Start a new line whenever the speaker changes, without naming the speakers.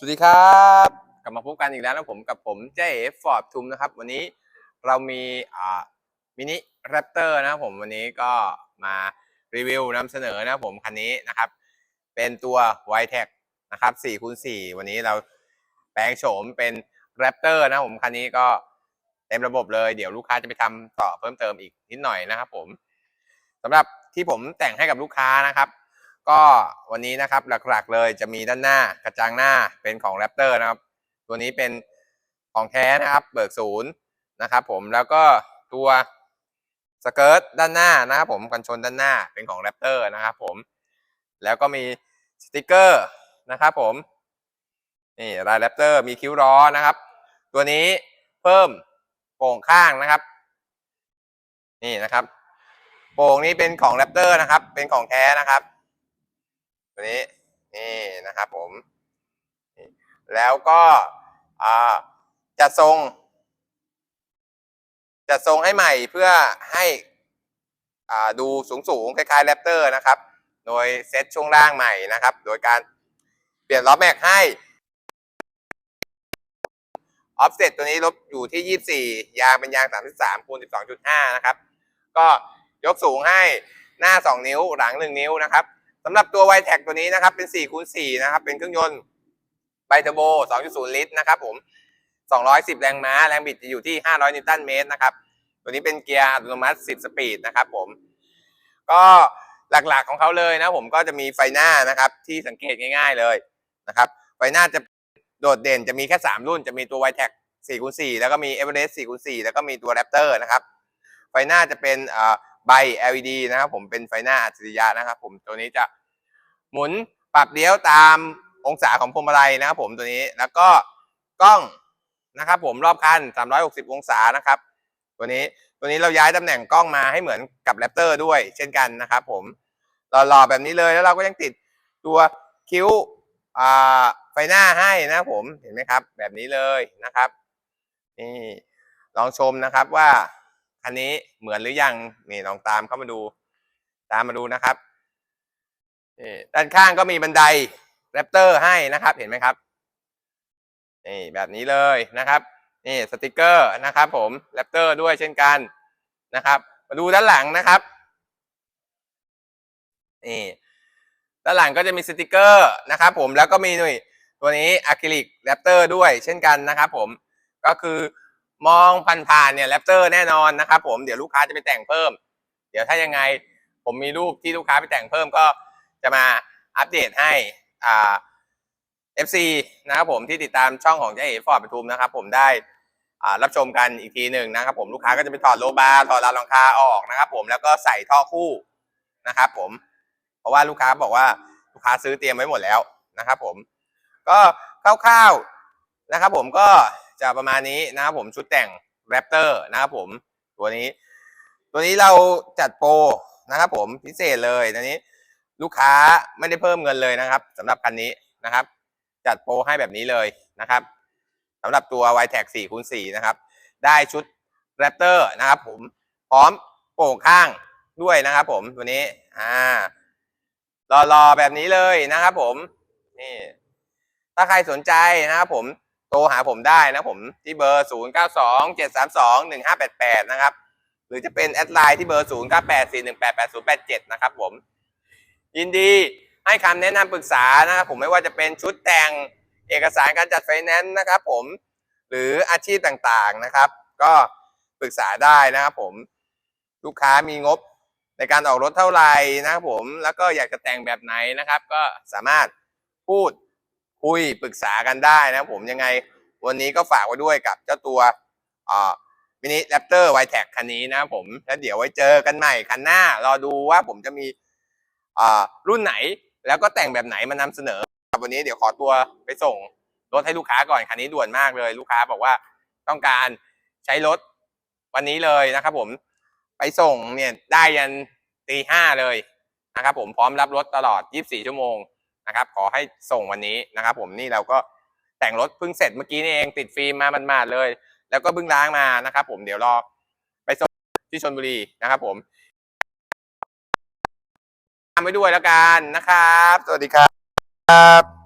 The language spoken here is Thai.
สวัสดีครับ กลับมาพบกันอีกแล้วนะผมกับผมเจ๊ฟอร์ดทุมนะครับ วันนี้เรามีอ่ามินิแรปเตอร์นะครับผมวันนี้ก็มารีวิวนำเสนอนะผมคันนี้นะครับ เป็นตัว y t e c นะครับ4คูณ4วันนี้เราแปลงโฉมเป็นแรปเตอร์นะผมคันนี้ก็เต็มระบบเลยเดี๋ยวลูกค้าจะไปทำต่อเพิ่มเติมอีกนิดหน่อยนะครับผมสำหรับที่ผมแต่งให้กับลูกค้านะครับ ก็วันนี้นะครับหลักๆเลยจะมีด้านหน้ากระจังหน้าเป็นของแรปเตอร์นะครับ ตัวนี้เป็นของแท้นะครับ เบิกศูนย์นะครับ ผมแล้วก็ตัวสเกิร์ตด้านหน้านะครับผมกันชนด้านหน้าเป็นของแรปเตอร์นะครับ ผมแล้วก็มีสติกเกอร์นะครับ ผมนี่ลายแรปเตอร์มีคิ้วล้อนะครับ ตัวนี้เพิ่มโป่งข้างนะครับ นี่นะครับ โป่งนี้เป็นของแรปเตอร์นะครับ เป็นของแท้นะครับ ตัวนี้นี่นะครับผม แล้วก็จะทรง จะทรงให้ใหม่เพื่อให้ดูสูงสูงๆคล้ายๆแรปเตอร์นะครับ โดยเซตช่วงล่างใหม่นะครับ โดยการเปลี่ยนล้อแม็กให้ออฟเซตตัวนี้ลบอยู่ที่ 24 ยางเป็นยาง 33คูณ12.5 นะครับ ก็ยกสูงให้หน้า 2 นิ้วหลัง 1 นิ้วนะครับำหรับตัว y t e c ตัวนี้นะครับ เป็น4คูณ4นะครับ เป็นเครื่องยนต์ไบเทอร์โบ 2.0 ลิตรนะครับผม 210 แรงม้า แรงบิดจะอยู่ที่ 500 นิวตันเมตรนะครับ ตัวนี้เป็นเกียร์อัตโนมัติ 10 สปีดนะครับผม ก็หลักๆของเขาเลยนะผมก็จะมีไฟหน้านะครับที่สังเกตง่าย ๆเลยนะครับ ไฟหน้าจะโดดเด่นจะมีแค่ 3 รุ่น จะมีตัว y t e c 4คูณ4แล้วก็มี Everest 4คูณ4แล้วก็มีตัว Raptor นะครับ ไฟหน้าจะเป็นอ่าใบ LED นะครับผม เป็นไฟหน้าอัจฉริยะนะครับผม ตัวนี้จะ หมุนปรับเลี้ยวตามองศาของพวงมาลัยนะครับผมตัวนี้แล้วก็กล้องนะครับผมรอบคัน 360 องศานะครับ ตัวนี้ตัวนี้เราย้ายตำแหน่งกล้องมาให้เหมือนกับแรปเตอร์ด้วย เช่นกันนะครับผมหล่อๆแบบนี้เลยแล้วเราก็ยังติดตัวคิ้วไฟหน้าให้นะผมเห็นไหมครับ แบบนี้เลยนะครับนี่ลองชมนะครับว่าคันนี้เหมือนหรือยังนี่ลองตามเข้ามาดู ตามมาดูนะครับ นี่ด้านข้างก็มีบันไดแรปเตอร์ให้นะครับ เห็นไหมครับนี่แบบนี้เลยนะครับนี่สติกเกอร์นะครับผมแรปเตอร์ด้วยเช่นกันนะครับ มาดูด้านหลังนะครับนี่ด้านหลังก็จะมีสติกเกอร์นะครับ ผมแล้วก็มีหน่วยตัวนี้อะคริลิกแรปเตอร์ด้วยเช่นกันนะครับผมก็คือมองผ่านๆเนี่ยแรปเตอร์แน่นอนนะครับ ผมเดี๋ยวลูกค้าจะไปแต่งเพิ่ม เดี๋ยวถ้ายังไงผมมีรูปที่ลูกค้าไปแต่งเพิ่มก็ จะมาอัปเดตให้อ่า FC นะครับผมที่ติดตามช่องของเจ๊เอ๋ฟอร์ดปทุมนะครับผมได้อ่ารับชมกันอีกทีหนึ่งนะครับผมลูกค้าก็จะไปถอดโลบาร์ถอดราวหลังคาออกนะครับผมแล้วก็ใส่ท่อคู่นะครับผมเพราะว่าลูกค้าบอกว่าลูกค้าซื้อเตรียมไว้หมดแล้วนะครับผมก็คร่าวๆนะครับผมก็จะประมาณนี้นะครับผมชุดแต่งแรปเตอร์นะครับผมตัวนี้ ตัวนี้เราจัดโปรนะครับผมพิเศษเลยตัวนี้ ลูกค้าไม่ได้เพิ่มเงินเลยนะครับสำหรับคันนี้นะครับ จัดโปรให้แบบนี้เลยนะครับสำหรับตัว y t e c 4คูณ4นะครับ ได้ชุดแรปเตอร์นะครับผมพร้อมโป่งข้างด้วยนะครับ ผมตัวนี้อ่ารอๆแบบนี้เลยนะครับ ผมนี่ถ้าใครสนใจนะครับผมโทรหาผมได้นะผมที่เบอร์ 0 9 2 7 3 2 1 5 8 8 นะครับ หรือจะเป็นแอดไลน์ที่เบอร์ 0 9 8 4 1 8 8 0 8 7 นะครับผม ยินดีให้คำแนะนำปรึกษานะครับผมไม่ว่าจะเป็นชุดแต่งเอกสารการจัดไฟแนนซ์นะครับผมหรืออาชีพต่างๆนะครับ ก็ปรึกษาได้นะครับผมลูกค้ามีงบในการออกรถเท่าไหร่นะครับผมแล้วก็อยากจะแต่งแบบไหนนะครับ ก็สามารถพูดคุยปรึกษากันได้นะครับผมยังไงวันนี้ก็ฝากไว้ด้วยกับเจ้าตัวมินิแรปเตอร์ไวแท็กคันนี้นะครับผมแล้วเดี๋ยวไว้เจอกันใหม่คันหน้ารอดูว่าผมจะมี รุ่นไหนแล้วก็แต่งแบบไหนมานำเสนอครับวันนี้เดี๋ยวขอตัวไปส่งรถให้ลูกค้าก่อนคันนี้ด่วนมากเลย ลูกค้าบอกว่าต้องการใช้รถวันนี้เลยนะครับ ผมไปส่งเนี่ยได้ยันตีห้าเลยนะครับ ผมพร้อมรับรถตลอด 24 ชั่วโมงนะครับ ขอให้ส่งวันนี้นะครับ ผมนี่เราก็แต่งรถเพิ่งเสร็จเมื่อกี้นี่เองติดฟิล์มมามันมาดๆเลย แล้วก็เพิ่งล้างมานะครับ ผมเดี๋ยวรอไปส่งที่ชลบุรีนะครับ ผม ไปด้วยแล้วกันนะครับ สวัสดีครับ